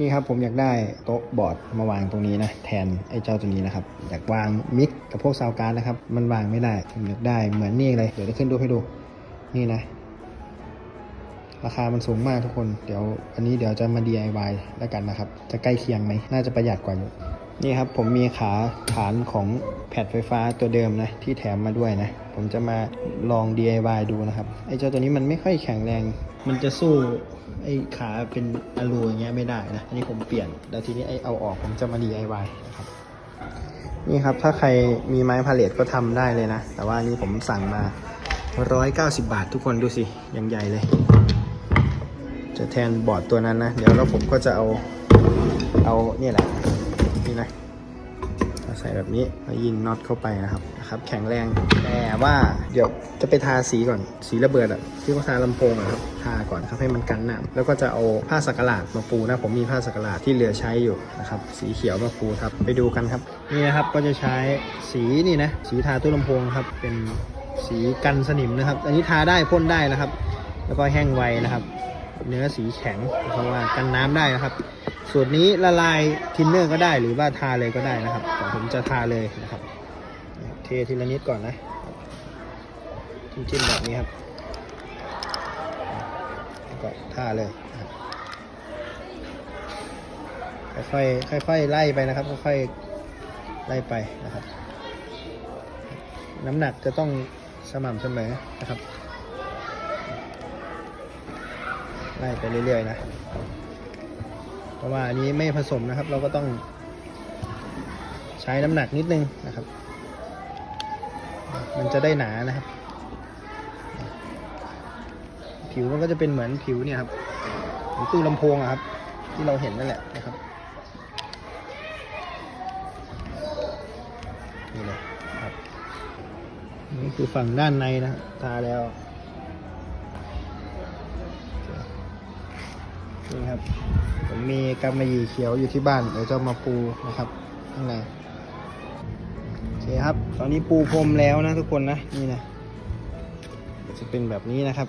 นี่ครับผมอยากได้โต๊ะบอร์ดมาวางตรงนี้นะแทนไอ้เจ้าตัวนี้นะครับ อยากวางมิกกับพวกซาวการ์ดนะครับ มันวางไม่ได้ผมอยากได้เหมือนนี่เลยเดี๋ยวจะขึ้นรูปให้ดูนี่นะ ราคามันสูงมากทุกคน เดี๋ยวอันนี้เดี๋ยวจะมา DIY แล้วกันนะครับ จะใกล้เคียงไหมน่าจะประหยัดกว่าอยู่ นี่ครับผมมีขาฐานของแผ่นไฟฟ้าตัวเดิมนะที่แถมมาด้วยนะ ผมจะมาลอง DIY ดูนะครับไอ้เจ้าตัวนี้มันไม่ค่อยแข็งแรง มันจะสู้ไอ้ขาเป็นอลูอย่างเงี้ยไม่ได้นะอันนี้ผมเปลี่ยนแล้วทีนี้ไอ้เอาออกผมจะมา DIY นะครับนี่ครับถ้าใครมีไม้พาเลตก็ทำได้เลยนะ แต่ว่านนี้ผมสั่งมา 190 บาททุกคนดูสิยังใหญ่เลย จะแทนบอร์ดตัวนั้นนะ เดี๋ยวแล้วผมก็จะเอาเอาเนี่ยแหละ นี่นะเอาใส่แบบนี้แล้วยิงน็อตเข้าไปนะครับนะครับ แข็งแรงแต่ว่าเดี๋ยวจะไปทาสีก่อนสีระเบิดอะที่เขาทาลำโพงอะครับทาก่อนครับให้มันกันน้ำแล้วก็จะเอาผ้าสักหลาดมาปูนะผมมีผ้าสักหลาดที่เหลือใช้อยู่นะครับสีเขียวมาปูครับไปดูกันครับนี่นะครับก็จะใช้สีนี่นะสีทาตู้ลำโพงครับเป็นสีกันสนิมนะครับ อันนี้ทาได้พ่นได้นะครับ แล้วก็แห้งไวนะครับ เนื้อสีแข็งเพราะว่ากันน้ำได้นะครับ สูตรนี้ละลายทินเนอร์ก็ได้หรือว่าทาเลยก็ได้นะครับแต่ผมจะทาเลยนะครับเททีละนิดก่อนนะจิ้มๆแบบนี้ครับแล้วก็ทาเลยครับค่อยๆค่อยๆไล่ไปนะครับค่อยๆไล่ไปนะครับ น้ำหนักจะต้องสม่ำเสมอนะครับไล่ไปเรื่อยๆนะ เพราะว่าอันนี้ไม่ผสมนะครับ เราก็ต้องใช้น้ำหนักนิดนึงนะครับ มันจะได้หนานะครับ ผิวมันก็จะเป็นเหมือนผิวเนี่ยครับเหมือนตู้ลำโพงอะครับ ที่เราเห็นนั่นแหละนะครับนี่เลยครับนี่คือฝั่งด้านในนะทาแล้ว นี่ครับ ผมมีกำมะหยี่เขียวอยู่ที่บ้านเดี๋ยวจะมาปูนะครับข้างในโอเคครับ ตอนนี้ปูพรมแล้วนะทุกคนนะนี่นะจะเป็นแบบนี้นะครับ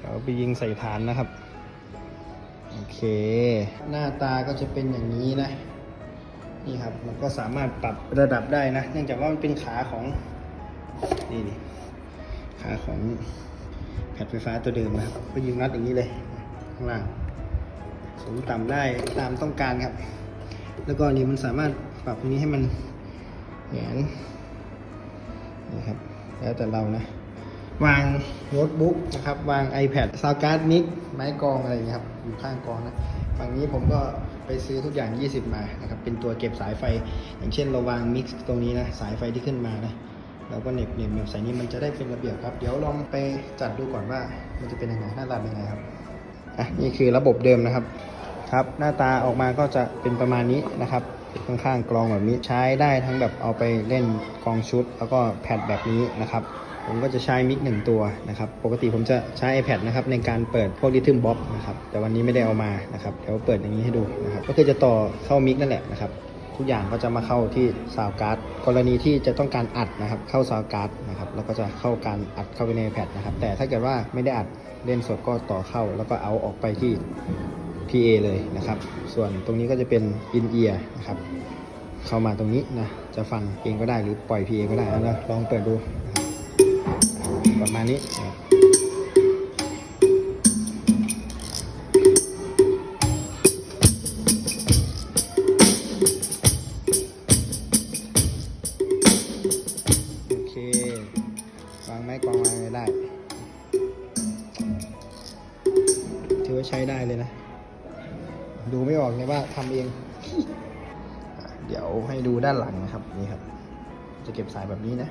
เราไปยิงใส่ฐานนะครับโอเค หน้าตาก็จะเป็นอย่างนี้นะนี่ครับมันก็สามารถปรับระดับได้นะ เนื่องจากว่ามันเป็นขาของนี่นี่ขาของแผ่นไฟฟ้าตัวเดิมนะครับก็ยิงน็อตอย่างนี้เลย ข้างล่าง สูงต่ำได้ตามต้องการครับ แล้วก็นนี้มันสามารถปรับตรงนี้ให้มันแหงนนี่ครับ แล้วแต่เรานะ วางโน้ตบุ๊กนะครับ วาง iPad ซาวการ์ดมิกไม้กองอะไรอย่างเงี้ครับ อยู่ข้างกองนะฝั่งนี้ผมก็ไปซื้อทุกอย่าง 20 มานะครับ เป็นตัวเก็บสายไฟ อย่างเช่นเราวางมิกซ์ตรงนี้นะ สายไฟที่ขึ้นมานะเราก็เน็บเหน็บเน็บใส่นี้มันจะได้เป็นระเบียบครับ เดี๋ยวลองไปจัดดูก่อนว่ามันจะเป็นยังไงหน้าตาเป็นยังไงครับ อะนี่คือระบบเดิมนะครับครับ หน้าตาออกมาก็จะเป็นประมาณนี้นะครับ ข้างๆกรองแบบนี้ใช้ได้ทั้งแบบเอาไปเล่นกองชุด แล้วก็แพดแบบนี้นะครับ ผมก็จะใช้มิกหนึ่งตัวนะครับ ปกติผมจะใช้ iPad นะครับในการเปิดพวกดิทึมบ็อบนะครับ แต่วันนี้ไม่ได้เอามานะครับ เดี๋ยวเปิดอย่างนี้ให้ดูนะครับ ก็คือจะต่อเข้ามิกนั่นแหละนะครับ ทุกอย่างก็จะมาเข้าที่ซาวการ์ดกรณีที่จะต้องการอัดนะครับ เข้าซาวการ์ดนะครับแล้วก็จะเข้าการอัดเข้าไปในแพดนะครับ แต่ถ้าเกิดว่าไม่ได้อัดเล่นสดก็ต่อเข้า แล้วก็เอาออกไปที่ PA เลยนะครับ ส่วนตรงนี้ก็จะเป็น in ear นะครับเข้ามาตรงนี้นะจะฟังเองก็ได้หรือปล่อย PA ก็ได้นะลองเปิดดู ประมาณนี้ วางไม้กวางวางไรได้ ถือว่าใช้ได้เลยนะ ดูไม่ออกเลยว่าทำเอง เดี๋ยวให้ดูด้านหลังนะครับ นี่ครับ จะเก็บสายแบบนี้นะ